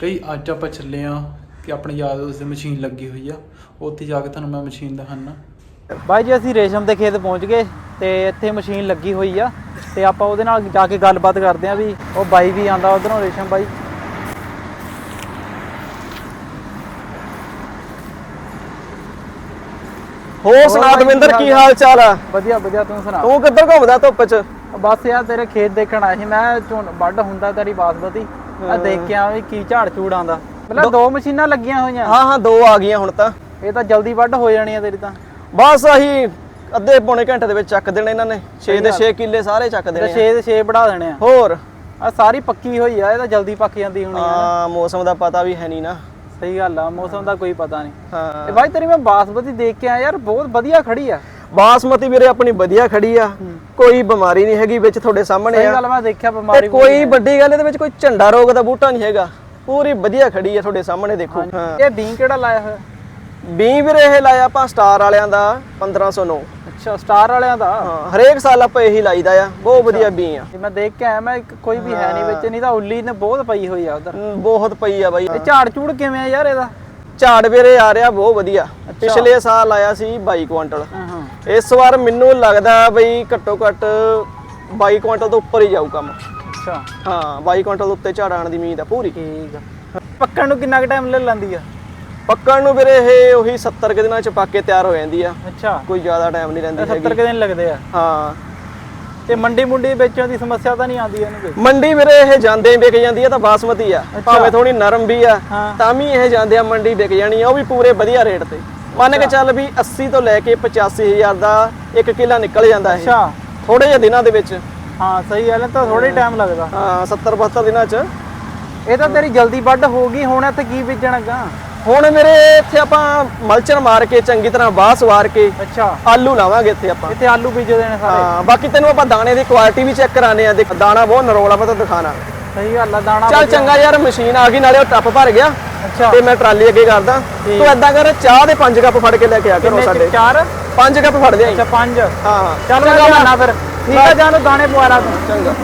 ਕਈ ਅੱਜ ਆਪਾਂ ਚੱਲੇ ਆ ਕਿ ਆਪਣੇ ਯਾਦ ਉਸ ਦੀ ਮਸ਼ੀਨ ਲੱਗੀ ਹੋਈ ਆ ਉੱਥੇ ਜਾ ਕੇ ਤੁਹਾਨੂੰ ਮੈਂ ਮਸ਼ੀਨ ਦਿਖਾਣਾ ਬਾਈ ਜੀ ਅਸੀਂ ਰੇਸ਼ਮ ਦੇ ਖੇਤ ਪਹੁੰਚ ਗਏ ਤੇ ਇੱਥੇ ਮਸ਼ੀਨ ਲੱਗੀ ਹੋਈ ਆ ਤੇ ਆਪਾਂ ਉਹਦੇ ਨਾਲ ਜਾ ਕੇ ਗੱਲਬਾਤ ਕਰਦੇ ਆ ਵੀ ਉਹ ਬਾਈ ਵੀ ਆਂਦਾ ਉਧਰੋਂ ਰੇਸ਼ਮ ਬਾਈ। ਹੋਰ ਸੁਣਾ ਦਵਿੰਦਰ ਕੀ ਹਾਲ ਚਾਲ ਆ? ਵਧੀਆ ਵਧੀਆ ਤੂੰ ਸੁਣਾ? ਤੂੰ ਕਿੱਧਰ ਘੁੰਮਦਾ ਧੁੱਪ 'ਚ? ਬਸ ਯਾਰ ਤੇਰੇ ਖੇਤ ਦੇਖਣ ਆਇਆ ਸੀ ਮੈਂ ਝੋਨ ਵੱਢ ਹੁੰਦਾ ਤੇਰੀ ਬਾਸਮਤੀ। ਆ ਦੇਖ ਕੇ ਆ ਵੀ ਕੀ ਝਾੜ ਝੂੜ ਆਂਦਾ ਪਹਿਲਾਂ ਦੋ ਮਸ਼ੀਨਾਂ ਲੱਗੀਆਂ ਹੋਈਆਂ। ਹਾਂ ਹਾਂ ਦੋ ਆ ਗਈਆਂ ਹੁਣ ਤਾਂ। ਇਹ ਤਾਂ ਜਲਦੀ ਵੱਢ ਹੋ ਜਾਣੀਆਂ ਤੇਰੀ ਤਾਂ। ਬਸ ਆਹੀ ਅੱਧੇ ਪੌਣੇ ਘੰਟੇ ਦੇ ਵਿੱਚ ਚੱਕ ਦੇਣੇ ਇਹਨਾਂ ਨੇ। 6 ਦੇ 6 ਕਿੱਲੇ ਸਾਰੇ ਚੱਕ ਤੇ ਦੇਣੇ 6 ਦੇ 6 ਵਧਾ ਦੇਣੇ ਆ। ਹੋਰ? ਆ ਸਾਰੀ ਪੱਕੀ ਹੋਈ ਆ ਇਹ ਤਾਂ ਜਲਦੀ ਪੱਕ ਜਾਂਦੀ ਹੋਣੀ ਆ ਹਾਂ ਮੌਸਮ ਦਾ ਪਤਾ ਵੀ ਹੈ ਨਹੀਂ ਨਾ। ਸਹੀ ਗੱਲ ਆ ਮੌਸਮ ਦਾ ਕੋਈ ਪਤਾ ਨਹੀਂ। ਹਾਂ। ਤੇ ਬਾਈ ਤੇਰੀ ਮੈਂ ਬਾਸਮਤੀ ਦੇਖ ਕੇ ਆਇਆ ਯਾਰ ਬਹੁਤ ਵਧੀਆ ਖੜੀ ਆ। ਬਾਸਮਤੀ ਵੀਰੇ ਆਪਣੀ ਵਧੀਆ ਖੜੀ ਆ। ਕੋਈ ਬਿਮਾਰੀ ਨਹੀਂ ਹੈਗੀ ਵਿੱਚ ਤੁਹਾਡੇ ਸਾਹਮਣੇ ਸਹੀ ਆ। ਗੱਲ ਮੈਂ ਦੇਖਿਆ ਤੇ ਬਿਮਾਰੀ ਕੋਈ ਵੱਡੀ ਗੱਲ ਇਹਦੇ ਵਿੱਚ ਕੋਈ ਝੰਡਾ ਰੋਗ ਦਾ ਬੂਟਾ ਨਹੀਂ ਹੈਗਾ। ਪੂਰੀ ਵਧੀਆ ਖੜੀ ਆ ਤੁਹਾਡੇ ਸਾਹਮਣੇ ਦੇਖੋ। ਇਹ ਬੀਂ ਕਿਹੜਾ ਲਾਇਆ ਹੋਇਆ? ਬੀ ਵੀਰੇ ਇਹ ਲਾਇਆ ਆਪਾਂ ਸਟਾਰ ਵਾਲਿਆਂ ਦਾ 1509 ਅੱਛਾ ਸਟਾਰ ਵਾਲਿਆਂ ਦਾ? ਹਾਂ ਹਰੇਕ ਸਾਲ ਆਪਾਂ ਇਹੀ ਲਾਈਦਾ ਆ। ਬਹੁਤ ਵਧੀਆ ਬੀ ਆ। ਮੈਂ ਦੇਖ ਕੇ ਆਇਆ ਮੈਂ ਕੋਈ ਵੀ ਹੈ ਨਹੀਂ ਵਿੱਚ ਨਹੀਂ ਤਾਂ ਉੱਲੀ ਨੇ ਬਹੁਤ ਪਈ ਹੋਈ ਆ ਉਧਰ। ਬਹੁਤ ਪਈ ਆ ਬਾਈ। ਇਹ ਝਾੜ ਝੂੜ ਕਿਵੇਂ ਆ ਯਾਰ ਇਹਦਾ? ਝਾੜ ਵੀਰੇ ਆ ਰਿਹਾ ਬਹੁਤ ਵਧੀਆ। ਪਿਛਲੇ ਸਾਲ ਆਇਆ ਸੀ 22 ਕੁਇੰਟਲ ਇਸ ਵਾਰ ਮੈਨੂੰ ਲੱਗਦਾ ਬਈ ਘੱਟੋ ਘੱਟ 22 ਕੁਇੰਟਲ ਤੋਂ ਉੱਪਰ ਹੀ ਜਾਊ ਕੰਮ। ਅੱਛਾ। ਹਾਂ 22 ਕੁਇੰਟਲ ਉੱਤੇ ਝਾੜ ਆਣ ਦੀ ਉਮੀਦ ਆ ਪੂਰੀ। ਠੀਕ ਆ। ਪੱਕਣ ਨੂੰ ਕਿੰਨਾ ਕੁ ਟਾਈਮ ਲੈ ਲੈਂਦੀ ਆ? ਪੱਕਣ ਨੂੰ ਵੀਰੇ ਇਹ ਉਹੀ 70 ਕੁ ਦਿਨਾਂ ਚ ਪੱਕ ਕੇ ਤਿਆਰ ਹੋ ਜਾਂਦੀ ਆ। ਅੱਛਾ। ਕੋਈ ਜ਼ਿਆਦਾ ਟਾਈਮ ਨਹੀਂ ਲੈਂਦੀ 70 ਹੈਗੀ ਕੁ ਦਿਨ ਲੱਗਦੇ ਆ। ਹਾਂ। ਤੇ ਮੰਡੀ ਮੁੰਡੀ ਵੇਚਣ ਦੀ ਸਮੱਸਿਆ ਤਾਂ ਨਹੀਂ ਆਉਂਦੀ ਇਹਨੂੰ ਕੋਈ? ਮੰਡੀ ਵੀਰੇ ਇਹ ਜਾਂਦੇ ਵਿਕ ਜਾਂਦੀ ਆ ਤਾਂ ਬਾਸਮਤੀ ਆ। ਭਾਵੇਂ ਥੋੜੀ ਨਰਮ ਵੀ ਆ। ਤਾਂ ਵੀ ਇਹ ਜਾਂਦੇ ਆ ਮੰਡੀ ਵਿਕ ਜਾਣੀ ਆ ਉਹ ਵੀ ਪੂਰੇ ਵਧੀਆ ਰੇਟ ਤੇ। ਮੰਨ ਕੇ ਚੱਲ ਵੀ 80 ਤੋਂ ਲੈ ਕੇ 85000 ਦਾ ਇੱਕ ਕਿੱਲਾ ਨਿਕਲ ਜਾਂਦਾ ਇਹ। ਅੱਛਾ। ਥੋੜੇ ਜਿਹੇ ਦਿਨਾਂ ਦੇ ਵਿੱਚ। ਹਾਂ ਸਹੀ ਗੱਲ ਹੈ ਤਾਂ ਥੋੜੀ ਟਾਈਮ ਲੱਗਦਾ। ਹਾਂ 70 72 ਦਿਨਾਂ ਚ। ਇਹ ਤਾਂ ਤੇਰੀ ਜਲਦੀ ਵੱਢ ਹੋ ਗਈ ਹੁਣ ਇੱਥੇ ਕੀ ਬੀਜਣਾਗਾ ਹੁਣ ਮੇਰੇ ਇੱਥੇ ਆਪਾਂ ਮਲਚਰ ਮਾਰ ਕੇ ਚੰਗੀ ਤਰ੍ਹਾਂ ਬਾਹ ਸਵਾਰ ਕੇ ਅੱਛਾ। ਆਲੂ ਲਾਵਾਂਗੇ ਇੱਥੇ ਆਪਾਂ। ਇੱਥੇ ਆਲੂ ਬੀਜਦੇ ਨੇ ਸਾਰੇ। ਹਾਂ ਬਾਕੀ ਤੈਨੂੰ ਆਪਾਂ ਦਾਣੇ ਦੀ ਕੁਆਲਿਟੀ ਵੀ ਚੈੱਕ ਕਰਾਣੇ ਆ ਦੇਖ ਦਾਣਾ ਬਹੁਤ ਨਰੋਲਾ ਮੈਂ ਤੁਹਾਨੂੰ ਦਿਖਾਣਾ। ਸਹੀ ਗੱਲ ਆ ਦਾਣਾ ਚੱਲ ਚੰਗਾ ਯਾਰ ਮਸ਼ੀਨ ਆ ਗਈ ਨਾਲੇ ਉਹ ਟੱਪ ਭਰ ਗਿਆ। ਤੇ ਮੈਂ ਟਰਾਲੀ ਅੱਗੇ ਕਰਦਾ। ਤੂੰ ਏਦਾਂ ਕਰ ਚਾਹ ਦੇ 5 ਕੱਪ ਫੜ ਕੇ ਲੈ ਕੇ ਆ ਕਰੋ ਸਾਡੇ? ਚਾਰ? 5 ਕੱਪ ਫੜ ਲਿਆਈ ਅੱਛਾ ਪੰਜ। ਹਾਂ। ਚੱਲ ਮੈਂ ਜਾਣਾ ਫਿਰ। ਠੀਕ ਆ। ਜਾਨ ਦਾਣੇ ਪਵਾ ਲਾ ਤੂੰ। ਚੰਗਾ।